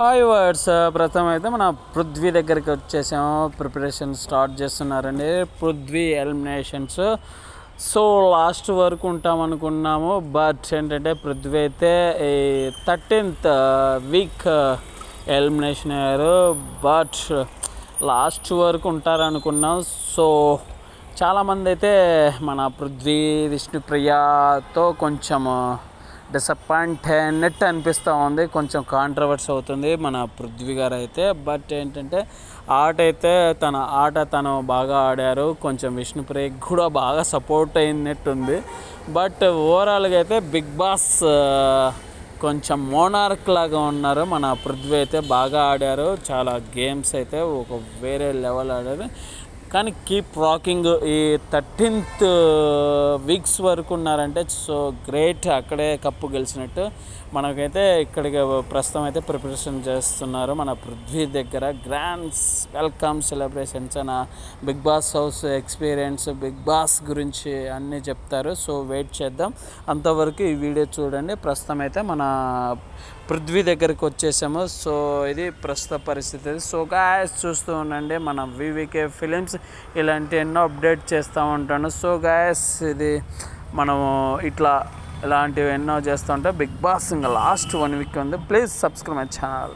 Hi words. ప్రస్తుతం అయితే మన పృథ్వీ దగ్గరికి వచ్చేసాము. ప్రిపరేషన్ స్టార్ట్ చేస్తున్నారండి. పృథ్వీ ఎలిమినేషన్స్. సో లాస్ట్ వరకు ఉంటాం అనుకున్నాము. బట్ ఏంటంటే పృథ్వీ అయితే ఈ థర్టీన్త్ వీక్ ఎలిమినేషన్ అయ్యారు బట్ లాస్ట్ వరకు ఉంటారనుకున్నాం. సో చాలామంది అయితే మన పృథ్వీ విష్ణుప్రియతో కొంచెం డిసప్పాయింట్ అయినట్టు అనిపిస్తూ ఉంది. కొంచెం కాంట్రవర్సీ అవుతుంది మన పృథ్వీ గారు అయితే బట్ ఏంటంటే ఆట అయితే తన ఆట తను బాగా ఆడారు. కొంచెం విష్ణుప్రియకి కూడా బాగా సపోర్ట్ అయినట్టుంది. బట్ ఓవరాల్గా అయితే బిగ్ బాస్ కొంచెం మోనార్క్ లాగా ఉన్నారు. మన పృథ్వీ అయితే బాగా ఆడారు. చాలా గేమ్స్ అయితే ఒక వేరే లెవెల్ ఆడారు. కానీ కీప్ రాకింగ్ ఈ థర్టీన్త్ వీక్స్ uh, వరకు ఉన్నారంటే సో గ్రేట్ అక్కడే కప్పు గెలిచినట్టు. మనకైతే ఇక్కడికి ప్రస్తుతం అయితే ప్రిపరేషన్ చేస్తున్నారు మన పృథ్వీ దగ్గర. గ్రాండ్స్ వెల్కమ్ సెలబ్రేషన్స్ అన్న Bigg Boss house experience Bigg Boss గురించి అన్నీ చెప్తారు. సో వెయిట్ చేద్దాం. అంతవరకు ఈ వీడియో చూడండి. ప్రస్తుతం అయితే మన పృథ్వీ దగ్గరికి వచ్చేసాము. సో ఇది ప్రస్తుత పరిస్థితి. సో గాయస్ చూస్తూ ఉండండి. మన వివికే ఫిలిమ్స్ ఇలాంటి ఎన్నో అప్డేట్ చేస్తూ ఉంటాను. సో గాయస్ ఇది మనము ఇట్లా ఇలాంటివి ఎన్నో చేస్తుంటే బిగ్ బాస్ ఇంకా లాస్ట్ వన్ వీక్ ఉంది. Please subscribe my channel